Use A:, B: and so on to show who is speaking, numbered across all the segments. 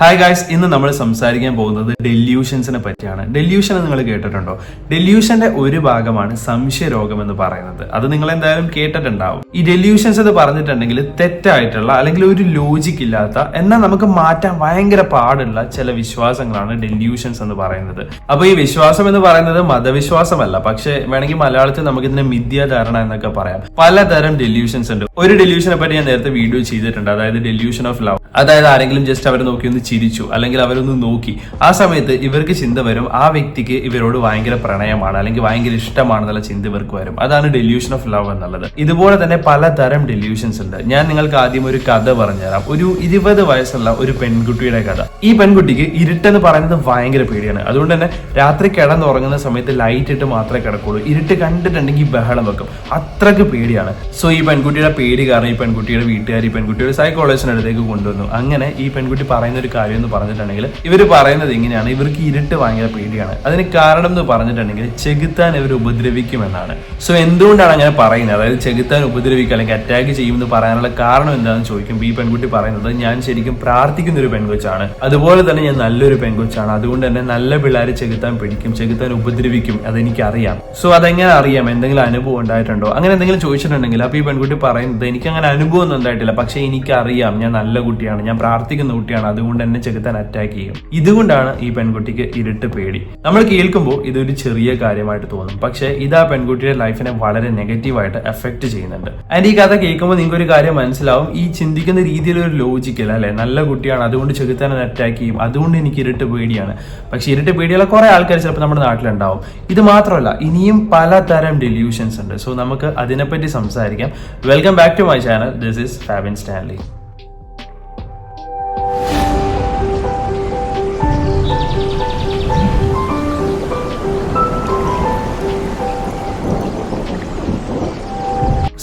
A: Hi guys ഇന്ന് നമ്മൾ സംസാരിക്കാൻ പോകുന്നത് ഡെല്യൂഷൻസിനെ പറ്റിയാണ്. ഡെല്യൂഷൻ നിങ്ങൾ കേട്ടിട്ടുണ്ടോ? ഡെല്യൂഷന്റെ ഒരു ഭാഗമാണ് സംശയരോഗം എന്ന് പറയുന്നത്. അത് നിങ്ങൾ എന്തായാലും കേട്ടിട്ടുണ്ടാവും. ഈ ഡെല്യൂഷൻസ് എന്ന് പറഞ്ഞിട്ടുണ്ടെങ്കിൽ തെറ്റായിട്ടുള്ള അല്ലെങ്കിൽ ഒരു ലോജിക് ഇല്ലാത്ത എന്നാൽ നമുക്ക് മാറ്റാൻ ഭയങ്കര പാടുള്ള ചില വിശ്വാസങ്ങളാണ് ഡെല്യൂഷൻസ് എന്ന് പറയുന്നത്. അപ്പൊ ഈ വിശ്വാസം എന്ന് പറയുന്നത് മതവിശ്വാസമല്ല. പക്ഷെ വേണമെങ്കിൽ മലയാളത്തിൽ നമുക്ക് ഇതിനെ മിഥ്യാധാരണ എന്നൊക്കെ പറയാം. പലതരം ഡെല്യൂഷൻസ് ഉണ്ട്. ഒരു ഡെല്യൂഷനെ പറ്റി ഞാൻ നേരത്തെ വീഡിയോ ചെയ്തിട്ടുണ്ട്. അതായത് ഡെല്യൂഷൻ ഓഫ് ലവ് അതായത് ആരെങ്കിലും ജസ്റ്റ് അവർ നോക്കി ഒന്ന് ചിരിച്ചു അല്ലെങ്കിൽ അവരൊന്ന് നോക്കി. ആ സമയത്ത് ഇവർക്ക് ചിന്ത വരും ആ വ്യക്തിക്ക് ഇവരോട് ഭയങ്കര പ്രണയമാണ് അല്ലെങ്കിൽ ഭയങ്കര ഇഷ്ടമാണെന്നുള്ള ചിന്ത ഇവർക്ക് വരും. അതാണ് ഡെല്യൂഷൻ ഓഫ് ലവ് എന്നുള്ളത്. ഇതുപോലെ തന്നെ പലതരം ഡെല്യൂഷൻസ് ഉണ്ട്. ഞാൻ നിങ്ങൾക്ക് ആദ്യം ഒരു കഥ പറഞ്ഞുതരാം. ഒരു ഇരുപത് വയസ്സുള്ള ഒരു പെൺകുട്ടിയുടെ കഥ. ഈ പെൺകുട്ടിക്ക് ഇരുട്ടെന്ന് പറയുന്നത് ഭയങ്കര പേടിയാണ്. അതുകൊണ്ട് തന്നെ രാത്രി കിടന്നുറങ്ങുന്ന സമയത്ത് ലൈറ്റ് ഇട്ട് മാത്രമേ കിടക്കുള്ളൂ. ഇരുട്ട് കണ്ടിട്ടുണ്ടെങ്കിൽ ബഹളം വെക്കും. അത്രയ്ക്ക് പേടിയാണ്. സോ ഈ പെൺകുട്ടിയുടെ പേടി കാരണം ഈ പെൺകുട്ടിയുടെ വീട്ടുകാർ ഈ പെൺകുട്ടിയുടെ സൈക്കോളജിസ്റ്റിന്റെ അടുത്തേക്ക് കൊണ്ടുവന്നു. അങ്ങനെ ഈ പെൺകുട്ടി പറയുന്ന ഒരു കാര്യം എന്ന് പറഞ്ഞിട്ടുണ്ടെങ്കിൽ ഇവർ പറയുന്നത് ഇങ്ങനെയാണ്. ഇവർക്ക് ഇരുട്ട് ഭയങ്കര പേടിയാണ് അതിന് കാരണം എന്ന് പറഞ്ഞിട്ടുണ്ടെങ്കിൽ ചെകുത്താൻ ഇവർ ഉപദ്രവിക്കുമെന്നാണ്. സോ എന്തുകൊണ്ടാണ് അങ്ങനെ പറയുന്നത്? അതായത് ചെകുത്താൻ ഉപദ്രവിക്കുക അല്ലെങ്കിൽ അറ്റാക്ക് ചെയ്യുമെന്ന് പറയാനുള്ള കാരണം എന്താണെന്ന് ചോദിക്കുമ്പോൾ ഈ പെൺകുട്ടി പറയുന്നത് ഞാൻ ശരിക്കും പ്രാർത്ഥിക്കുന്ന ഒരു പെൺകൊച്ചാണ്. അതുപോലെ തന്നെ ഞാൻ നല്ലൊരു പെൺകൊച്ചാണ്. അതുകൊണ്ട് തന്നെ നല്ല പിള്ളേരെ ചെകുത്താൻ പിടിക്കും ചെകുത്താൻ ഉപദ്രവിക്കും. അതെനിക്ക് അറിയാം സോ അതെങ്ങനെ അറിയാം? എന്തെങ്കിലും അനുഭവം ഉണ്ടായിട്ടുണ്ടോ? അങ്ങനെ എന്തെങ്കിലും ചോദിച്ചിട്ടുണ്ടെങ്കിൽ അപ്പൊ ഈ പെൺകുട്ടി പറയുന്നത് എനിക്ക് അങ്ങനെ അനുഭവം ഒന്നും ഉണ്ടായിട്ടില്ല. പക്ഷെ എനിക്കറിയാം ഞാൻ നല്ല കുട്ടിയാണ് ഞാൻ പ്രാർത്ഥിക്കുന്ന കുട്ടിയാണ്. അതുകൊണ്ട് എന്നെ ചെകുത്താൻ അറ്റാക്ക് ചെയ്യും. ഇതുകൊണ്ടാണ് ഈ പെൺകുട്ടിക്ക് ഇരുട്ട് പേടി. നമ്മൾ കേൾക്കുമ്പോൾ ഇതൊരു ചെറിയ കാര്യമായിട്ട് തോന്നും. പക്ഷേ ഇത് ആ പെൺകുട്ടിയുടെ ലൈഫിനെ വളരെ നെഗറ്റീവായിട്ട് എഫക്ട് ചെയ്യുന്നുണ്ട്. ആൻഡ് ഈ കഥ കേൾക്കുമ്പോൾ നിങ്ങൾക്ക് ഒരു കാര്യം മനസ്സിലാവും. ഈ ചിന്തിക്കുന്ന രീതിയിലൊരു ലോജിക്കൽ അല്ലെ? നല്ല കുട്ടിയാണ്. അതുകൊണ്ട് ചെകുത്താൻ അറ്റാക്ക് ചെയ്യും. അതുകൊണ്ട് എനിക്ക് ഇരുട്ട് പേടിയാണ്. പക്ഷെ ഇരുട്ട് പേടിയുള്ള കുറെ ആൾക്കാർ ചിലപ്പോൾ നമ്മുടെ നാട്ടിലുണ്ടാവും. ഇത് മാത്രമല്ല ഇനിയും പലതരം ഡെല്യൂഷൻസ് ഉണ്ട്. സോ നമുക്ക് അതിനെപ്പറ്റി സംസാരിക്കാം. Welcome back to my channel this is Fabin Stanley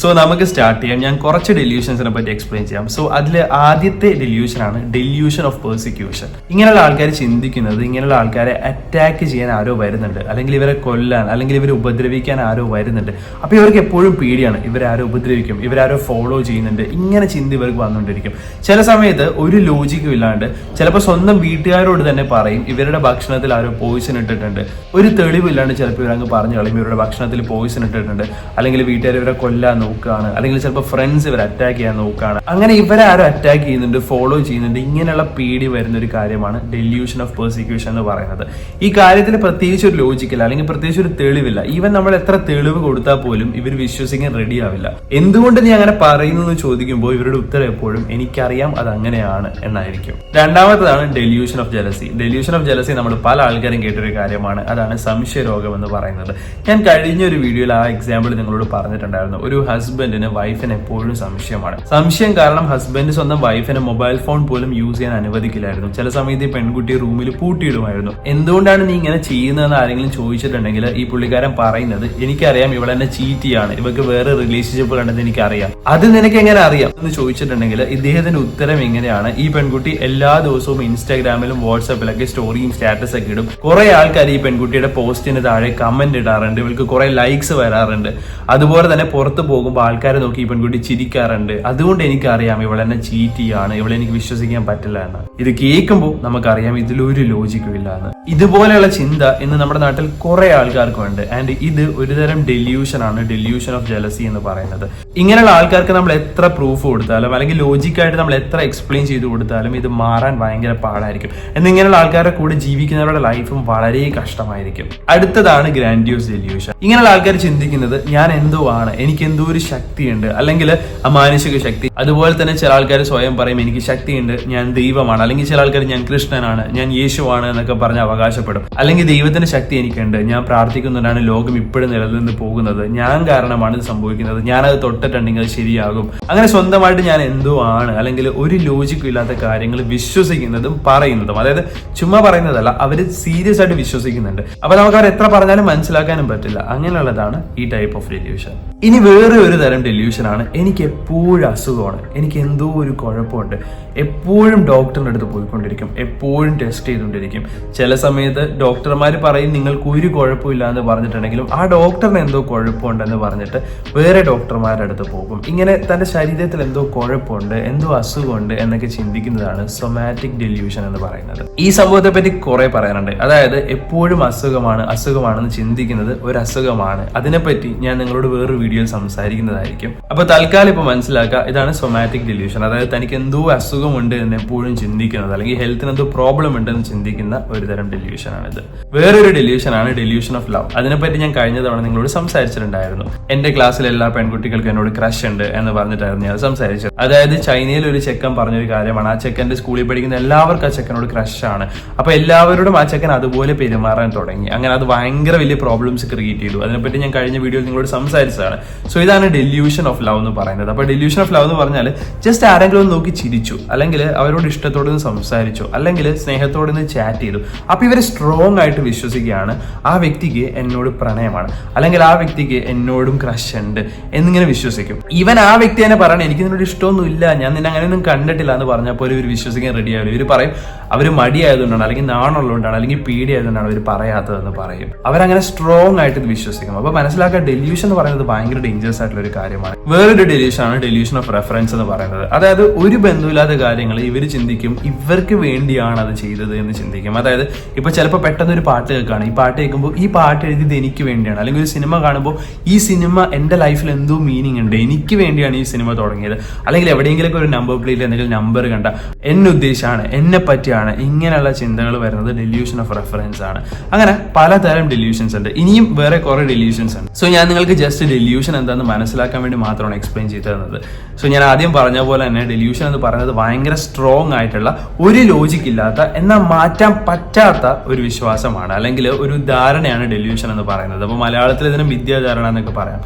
A: so നമുക്ക് സ്റ്റാർട്ട് ചെയ്യാം. ഞാൻ കുറച്ച് ഡെല്യൂഷൻസിനെ പറ്റി എക്സ്പ്ലെയിൻ ചെയ്യാം. സോ അതിൽ ആദ്യത്തെ ഡെല്യൂഷൻ ആണ് ഡെല്യൂഷൻ ഓഫ് പെർസിക്യൂഷൻ ഇങ്ങനെയുള്ള ആൾക്കാർ ചിന്തിക്കുന്നത് ഇങ്ങനെയുള്ള ആൾക്കാരെ അറ്റാക്ക് ചെയ്യാൻ ആരോ വരുന്നുണ്ട്. അല്ലെങ്കിൽ ഇവരെ കൊല്ലാൻ അല്ലെങ്കിൽ ഇവരെ ഉപദ്രവിക്കാൻ ആരോ വരുന്നുണ്ട്. അപ്പോൾ ഇവർക്ക് എപ്പോഴും പേടിയാണ് ഇവരാരോ ഉപദ്രവിക്കും ഇവരാരോ ഫോളോ ചെയ്യുന്നുണ്ട്. ഇങ്ങനെ ചിന്ത ഇവർക്ക് വന്നുകൊണ്ടിരിക്കും. ചില സമയത്ത് ഒരു ലോജിക്കും ഇല്ലാണ്ട് ചിലപ്പോൾ സ്വന്തം വീട്ടുകാരോട് തന്നെ പറയും ഇവരുടെ ഭക്ഷണത്തിൽ ആരോ പോയിസൺ ഇട്ടിട്ടുണ്ട്. ഒരു തെളിവില്ലാണ്ട് ചിലപ്പോൾ ഇവരങ്ങ് പറഞ്ഞു കളയും ഇവരുടെ ഭക്ഷണത്തിൽ പോയിസൺ ഇട്ടിട്ടുണ്ട്. അല്ലെങ്കിൽ വീട്ടുകാർ ഇവരെ കൊല്ലാൻ നോക്കുകയാണ്. അല്ലെങ്കിൽ ചിലപ്പോൾ ഫ്രണ്ട്സ് ഇവരെ അറ്റാക്ക് ചെയ്യാൻ നോക്കുകയാണ്. അങ്ങനെ ഇവരാരോ അറ്റാക്ക് ചെയ്യുന്നുണ്ട് ഫോളോ ചെയ്യുന്നുണ്ട്. ഇങ്ങനെയുള്ള പേടി വരുന്ന ഒരു കാര്യമാണ് ഡെല്യൂഷൻ ഓഫ് പെർസിക്യൂഷൻ എന്ന് പറയുന്നത്. ഈ കാര്യത്തിൽ പ്രത്യേകിച്ച് ഒരു ലോജിക്കില്ല അല്ലെങ്കിൽ പ്രത്യേകിച്ച് ഒരു തെളിവില്ല. ഈവൻ നമ്മൾ എത്ര തെളിവ് കൊടുത്താൽ പോലും ഇവർ വിശ്വസിക്കാൻ റെഡി ആവില്ല. എന്തുകൊണ്ട് നീ അങ്ങനെ പറയുന്നു എന്ന് ചോദിക്കുമ്പോൾ ഇവരുടെ ഉത്തരം എപ്പോഴും എനിക്കറിയാം അത് അങ്ങനെയാണ് എന്നായിരിക്കും. രണ്ടാമത്തതാണ് delusion of jealousy delusion of jealousy നമ്മൾ പല ആൾക്കാരും കേട്ടൊരു കാര്യമാണ്. അതാണ് സംശയരോഗം എന്ന് പറയുന്നത്. ഞാൻ കഴിഞ്ഞ ഒരു വീഡിയോയിൽ ആ എക്സാമ്പിൾ നിങ്ങളോട് പറഞ്ഞിട്ടുണ്ടായിരുന്നു. ഒരു ഹസ്ബൻഡിന് വൈഫിന് എപ്പോഴും സംശയമാണ്. സംശയം കാരണം ഹസ്ബൻഡ് സ്വന്തം വൈഫിന് മൊബൈൽ ഫോൺ പോലും യൂസ് ചെയ്യാൻ അനുവദിക്കില്ലായിരുന്നു. ചില സമയത്ത് ഈ പെൺകുട്ടി റൂമിൽ പൂട്ടിയിടുമായിരുന്നു. എന്തുകൊണ്ടാണ് നീ ഇങ്ങനെ ചെയ്യുന്നതെന്ന് ആരെങ്കിലും ചോദിച്ചിട്ടുണ്ടെങ്കിൽ ഈ പുള്ളിക്കാരൻ പറയുന്നത് എനിക്കറിയാം ചീറ്റ് ചെയ്യാണ്. ഇവർക്ക് വേറെ റിലേഷൻഷിപ്പ് കണ്ടെന്ന് എനിക്കറിയാം. അത് നിനക്ക് എങ്ങനെ അറിയാം? എന്ന് ചോദിച്ചിട്ടുണ്ടെങ്കിൽ ഇദ്ദേഹത്തിന്റെ ഉത്തരം എങ്ങനെയാണ് ഈ പെൺകുട്ടി എല്ലാ ദിവസവും ഇൻസ്റ്റാഗ്രാമിലും വാട്സാപ്പിലൊക്കെ സ്റ്റോറിയും സ്റ്റാറ്റസ് ഒക്കെ ഇടും. കുറെ ആൾക്കാർ ഈ പെൺകുട്ടിയുടെ പോസ്റ്റിന് താഴെ കമന്റ് ഇടാറുണ്ട്. ഇവൾക്ക് കുറെ ലൈക്സ് വരാറുണ്ട്. അതുപോലെ തന്നെ പുറത്ത് പോകുമ്പോൾ ആൾക്കാരെ നോക്കി ഈ പെൺകുട്ടി ചിരിക്കാറുണ്ട്. അതുകൊണ്ട് എനിക്കറിയാം ഇവളെന്നെ ചീറ്റ് ചെയ്യാണ് ഇവളെ എനിക്ക് വിശ്വസിക്കാൻ പറ്റില്ല എന്ന്. ഇത് കേൾക്കുമ്പോൾ നമുക്കറിയാം ഇതിലൊരു ലോജിക്കും ഇല്ല എന്ന്. ഇതുപോലെയുള്ള ചിന്ത ഇന്ന് നമ്മുടെ നാട്ടിൽ കുറെ ആൾക്കാർക്കുണ്ട്. ആൻഡ് ഇത് ഒരുതരം ഡെല്യൂഷൻ ആണ്. ഡെല്യൂഷൻ ഓഫ് ജലസി എന്ന് പറയുന്നത്. ഇങ്ങനെയുള്ള ആൾക്കാർക്ക് നമ്മൾ എത്ര പ്രൂഫ് കൊടുത്താലും അല്ലെങ്കിൽ ലോജിക്കായിട്ട് നമ്മൾ എത്ര എക്സ്പ്ലെയിൻ ചെയ്ത് കൊടുത്താലും ഇത് മാറാൻ ഭയങ്കര പാടായിരിക്കും. എന്നിങ്ങനെയുള്ള ആൾക്കാരുടെ കൂടെ ജീവിക്കുന്നവരുടെ ലൈഫും വളരെ കഷ്ടമായിരിക്കും. അടുത്തതാണ് ഗ്രാൻഡ്യൂസ് ഡെല്യൂഷൻ ഇങ്ങനെയുള്ള ആൾക്കാർ ചിന്തിക്കുന്നത് ഞാൻ എന്തോ ആണ്? എനിക്ക് എന്തോ ഒരു ശക്തിയുണ്ട്. അല്ലെങ്കിൽ ആ അമാനുഷിക ശക്തി. അതുപോലെ തന്നെ ചില ആൾക്കാർ സ്വയം പറയും എനിക്ക് ശക്തിയുണ്ട് ഞാൻ ദൈവമാണ്. അല്ലെങ്കിൽ ചില ആൾക്കാർ ഞാൻ കൃഷ്ണനാണ് ഞാൻ യേശുവാണ് എന്നൊക്കെ പറഞ്ഞ് അവകാശപ്പെടും. അല്ലെങ്കിൽ ദൈവത്തിന്റെ ശക്തി എനിക്കുണ്ട് ഞാൻ പ്രാർത്ഥിക്കുന്നതിനാണ് ലോകം ഇപ്പോഴും നിലനിന്ന് പോകുന്നത്. ഞാൻ കാരണമാണ് ഇത് സംഭവിക്കുന്നത്. ഞാനത് തൊട്ടിട്ടുണ്ടെങ്കിൽ അത് ശരിയാകും. അങ്ങനെ സ്വന്തമായിട്ട് ഞാൻ എന്തോ ആണ് അല്ലെങ്കിൽ ഒരു ലോജിക്കും ഇല്ലാത്ത കാര്യങ്ങൾ വിശ്വസിക്കുന്നതും പറയുന്നതും. അതായത് ചുമ്മാ പറയുന്നതല്ല അവർ സീരിയസ് ആയിട്ട് വിശ്വസിക്കുന്നുണ്ട്. അപ്പൊ നമുക്ക് അവർ എത്ര പറഞ്ഞാലും മനസ്സിലാക്കാനും പറ്റില്ല. അങ്ങനെയുള്ളതാണ് ഈ ടൈപ്പ് ഓഫ് റിലേഷൻ ഇനി വേറെ വേറൊരു തരം ഡെല്യൂഷനാണ് എനിക്ക് എപ്പോഴും അസുഖമാണ്. എനിക്ക് എന്തോ ഒരു കുഴപ്പമുണ്ട്. എപ്പോഴും ഡോക്ടറിന്റെ അടുത്ത് പോയിക്കൊണ്ടിരിക്കും. എപ്പോഴും ടെസ്റ്റ് ചെയ്തുകൊണ്ടിരിക്കും. ചില സമയത്ത് ഡോക്ടർമാർ പറയും നിങ്ങൾക്ക് ഒരു കുഴപ്പമില്ല എന്ന് പറഞ്ഞിട്ടുണ്ടെങ്കിലും ആ ഡോക്ടറിന് എന്തോ കുഴപ്പമുണ്ടെന്ന് പറഞ്ഞിട്ട് വേറെ ഡോക്ടർമാരുടെ അടുത്ത് പോകും. ഇങ്ങനെ തന്റെ ശരീരത്തിൽ എന്തോ കുഴപ്പമുണ്ട് എന്തോ അസുഖമുണ്ട് എന്നൊക്കെ ചിന്തിക്കുന്നതാണ് സൊമാറ്റിക് ഡെല്യൂഷൻ എന്ന് പറയുന്നത്. ഈ സംഭവത്തെ പറ്റി കുറെ പറയാനുണ്ട്. അതായത് എപ്പോഴും അസുഖമാണ് അസുഖമാണെന്ന് ചിന്തിക്കുന്നത് ഒരു അസുഖമാണ്. അതിനെപ്പറ്റി ഞാൻ നിങ്ങളോട് വേറൊരു വീഡിയോയിൽ സംസാരിക്കുന്നതായിരിക്കും. അപ്പൊ തൽക്കാലം ഇപ്പൊ മനസ്സിലാക്കുക ഇതാണ് സൊമാറ്റിക് ഡെല്യൂഷൻ അതായത് തനിക്ക് എന്തോ അസുഖമുണ്ട് എന്ന് എപ്പോഴും ചിന്തിക്കുന്നത് അല്ലെങ്കിൽ ഹെൽത്തിന് എന്തോ പ്രോബ്ലം ഉണ്ടെന്ന് ചിന്തിക്കുന്ന ഒരു തരം ഡെല്യൂഷൻ ആണിത്. വേറൊരു ഡെലിയൂഷൻ ആണ് ഡെലിയൂഷൻ ഓഫ് ലവ് അതിനെപ്പറ്റി ഞാൻ കഴിഞ്ഞ തവണ നിങ്ങളോട് സംസാരിച്ചിട്ടുണ്ടായിരുന്നു. എന്റെ ക്ലാസ്സിലെ എല്ലാ പെൺകുട്ടികൾക്കും എന്നോട് ക്രഷ് ഉണ്ട് എന്ന് പറഞ്ഞിട്ടായിരുന്നു ഞാൻ സംസാരിച്ചത്. അതായത് ചൈനയിൽ ഒരു ചെക്കൻ പറഞ്ഞൊരു കാര്യമാണ് ആ ചെക്കന്റെ സ്കൂളിൽ പഠിക്കുന്ന എല്ലാവർക്കും ആ ചെക്കനോട് ക്രഷ് ആണ്. അപ്പൊ എല്ലാവരോടും ആ ചെക്കൻ അതുപോലെ പെരുമാറാൻ തുടങ്ങി. അങ്ങനെ അത് ഭയങ്കര വലിയ പ്രോബ്ലംസ് ക്രിയേറ്റ് ചെയ്തു. അതിനെപ്പറ്റി ഞാൻ കഴിഞ്ഞ വീഡിയോയിൽ നിങ്ങളോട് സംസാരിച്ചതാണ്. സോ ഇതാണ് ഡെല്യൂഷൻ ഓഫ് ലവ് എന്ന് പറയുന്നത്. അപ്പൊ ഡെല്യൂഷൻ ഓഫ് ലവ് എന്ന് പറഞ്ഞാൽ ജസ്റ്റ് ആരെങ്കിലും ഒന്ന് നോക്കി ചിരിച്ചു. അല്ലെങ്കിൽ അവരോട് ഇഷ്ടത്തോടെ നിന്ന് സംസാരിച്ചു. അല്ലെങ്കിൽ സ്നേഹത്തോടെ ഒന്ന് ചാറ്റ് ചെയ്തു. അപ്പൊ ഇവർ സ്ട്രോങ് ആയിട്ട് വിശ്വസിക്കുകയാണ്. ആ വ്യക്തിക്ക് എന്നോട് പ്രണയമാണ്. അല്ലെങ്കിൽ ആ വ്യക്തിക്ക് എന്നോടും ക്രഷ് ഉണ്ട് എന്നിങ്ങനെ വിശ്വസിക്കും. ഇവൻ ആ വ്യക്തി തന്നെ പറയണം എനിക്ക് നിന്നോട് ഇഷ്ടമൊന്നും ഇല്ല ഞാൻ നിന്നെ അങ്ങനെ ഒന്നും കണ്ടിട്ടില്ല എന്ന് പറഞ്ഞപ്പോൾ ഇവർ വിശ്വസിക്കാൻ റെഡി ആവില്ല. ഇവർ പറയും അവർ മടിയായതുകൊണ്ടാണ് അല്ലെങ്കിൽ നാണുള്ളതുകൊണ്ടാണ് അല്ലെങ്കിൽ പേടിയായതുകൊണ്ടാണ് അവർ പറയാത്തതെന്ന് പറയും. അവരങ്ങനെ സ്ട്രോങ് ആയിട്ട് ഇത് വിശ്വസിക്കും. അപ്പൊ മനസ്സിലാക്കാൻ ഡെല്യൂഷൻ എന്ന് പറയുന്നത് ഭയങ്കര ഡേഞ്ചറസ് ആയിട്ടുള്ള ഒരു കാര്യമാണ്. വേറൊരു ഡെലീഷൻ ആണ് ഡെലീഷൻ ഓഫ് റെഫറൻസ് എന്ന് പറയുന്നത്. അതായത് ഒരു ബന്ധമില്ലാത്ത കാര്യങ്ങൾ ഇവർ ചിന്തിക്കും ഇവർക്ക് വേണ്ടിയാണ് അത് ചെയ്തത് എന്ന് ചിന്തിക്കും. അതായത് ഇപ്പൊ ചിലപ്പോൾ പെട്ടെന്ന് ഒരു പാട്ട് കേൾക്കുകയാണ്. ഈ പാട്ട് കേൾക്കുമ്പോൾ ഈ പാട്ട് എഴുതിയത് എനിക്ക് വേണ്ടിയാണ്. അല്ലെങ്കിൽ ഒരു സിനിമ കാണുമ്പോൾ ഈ സിനിമ എന്റെ ലൈഫിൽ എന്തോ മീനിങ് ഉണ്ട്. എനിക്ക് വേണ്ടിയാണ് ഈ സിനിമ തുടങ്ങിയത്. അല്ലെങ്കിൽ എവിടെയെങ്കിലൊക്കെ ഒരു നമ്പർ പ്ലേറ്റിൽ എന്തെങ്കിലും നമ്പർ കണ്ട എന്നെ ഉദ്ദേശമാണ് എന്നെ പറ്റിയാണ് ഇങ്ങനെയുള്ള ചിന്തകൾ വരുന്നത് ഡെല്യൂഷൻ ഓഫ് റെഫറൻസ് ആണ്. അങ്ങനെ പലതരം ഡെല്യൂഷൻസ് ഉണ്ട്. ഇനിയും വേറെ കുറെ ഡെല്യൂഷൻസ് ഉണ്ട്. സോ ഞാൻ നിങ്ങൾക്ക് ജസ്റ്റ് ഡെല്യൂഷൻ എന്താണെന്ന് മനസ്സിലാക്കാൻ വേണ്ടി മാത്രമാണ് എക്സ്പ്ലെയിൻ ചെയ്തു തന്നത് സോ ഞാൻ ആദ്യം പറഞ്ഞ പോലെ തന്നെ ഡെല്യൂഷൻ എന്ന് പറയുന്നത് ഭയങ്കര സ്ട്രോങ് ആയിട്ടുള്ള ഒരു ലോജിക് ഇല്ലാത്ത എന്നാൽ മാറ്റാൻ പറ്റാത്ത ഒരു വിശ്വാസമാണ്. അല്ലെങ്കിൽ ഒരു ധാരണയാണ് ഡെല്യൂഷൻ എന്ന് പറയുന്നത്. അപ്പോൾ മലയാളത്തിൽ ഇതിന് വിദ്യാധാരണ എന്നൊക്കെ പറയാം.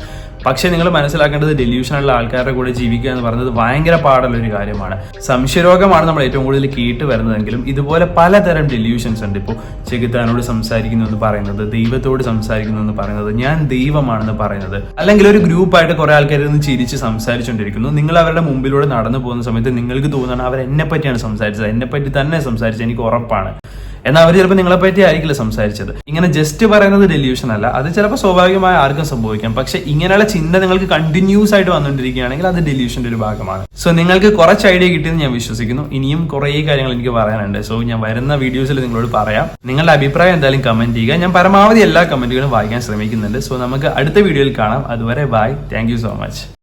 A: പക്ഷേ നിങ്ങൾ മനസ്സിലാക്കേണ്ടത് ഡെല്യൂഷനുള്ള ആൾക്കാരുടെ കൂടെ ജീവിക്കുക എന്ന് പറയുന്നത് ഭയങ്കര പാടുള്ള ഒരു കാര്യമാണ്. സംശയരോഗമാണ് നമ്മൾ ഏറ്റവും കൂടുതൽ കേട്ട് വരുന്നതെങ്കിലും ഇതുപോലെ പലതരം ഡെല്യൂഷൻസ് ഉണ്ട്. ഇപ്പോൾ ചെകുത്താനോട് സംസാരിക്കുന്നു എന്ന് പറയുന്നത് ദൈവത്തോട് സംസാരിക്കുന്നു എന്ന് പറയുന്നത് ഞാൻ ദൈവമാണെന്ന് പറയുന്നത്. അല്ലെങ്കിൽ ഒരു ഗ്രൂപ്പായിട്ട് കുറെ ആൾക്കാർ നിന്ന് ചിരിച്ച് സംസാരിച്ചുകൊണ്ടിരിക്കുന്നു. നിങ്ങൾ അവരുടെ മുമ്പിലൂടെ നടന്നു പോകുന്ന സമയത്ത് നിങ്ങൾക്ക് തോന്നുന്നത് അവർ എന്നെ പറ്റിയാണ് സംസാരിച്ചത്. എന്നെ പറ്റി തന്നെ സംസാരിച്ചത് എനിക്ക് ഉറപ്പാണ്. എന്നാൽ അവർ ചിലപ്പോൾ നിങ്ങളെ പറ്റി ആയിരിക്കില്ല സംസാരിച്ചത്. ഇങ്ങനെ ജസ്റ്റ് പറയുന്നത് ഡെല്യൂഷൻ അല്ല. അത് ചിലപ്പോൾ സ്വാഭാവികമായി ആർക്കും സംഭവിക്കാം. പക്ഷെ ഇങ്ങനെയുള്ള ചിന്ത നിങ്ങൾക്ക് കണ്ടിന്യൂസ് ആയിട്ട് വന്നുകൊണ്ടിരിക്കുകയാണെങ്കിൽ അത് ഡെല്യൂഷന്റെ ഒരു ഭാഗമാണ്. സോ നിങ്ങൾക്ക് കുറച്ച് ഐഡിയ കിട്ടിയെന്ന് ഞാൻ വിശ്വസിക്കുന്നു. ഇനിയും കുറേ കാര്യങ്ങൾ എനിക്ക് പറയാനുണ്ട്. സോ ഞാൻ വരുന്ന വീഡിയോസിൽ നിങ്ങളോട് പറയാം. നിങ്ങളുടെ അഭിപ്രായം എന്തായാലും കമന്റ് ചെയ്യുക. ഞാൻ പരമാവധി എല്ലാ കമന്റുകളും വായിക്കാൻ ശ്രമിക്കുന്നുണ്ട്. സോ നമുക്ക് അടുത്ത വീഡിയോയിൽ കാണാം. അതുവരെ ബൈ താങ്ക് സോ മച്ച്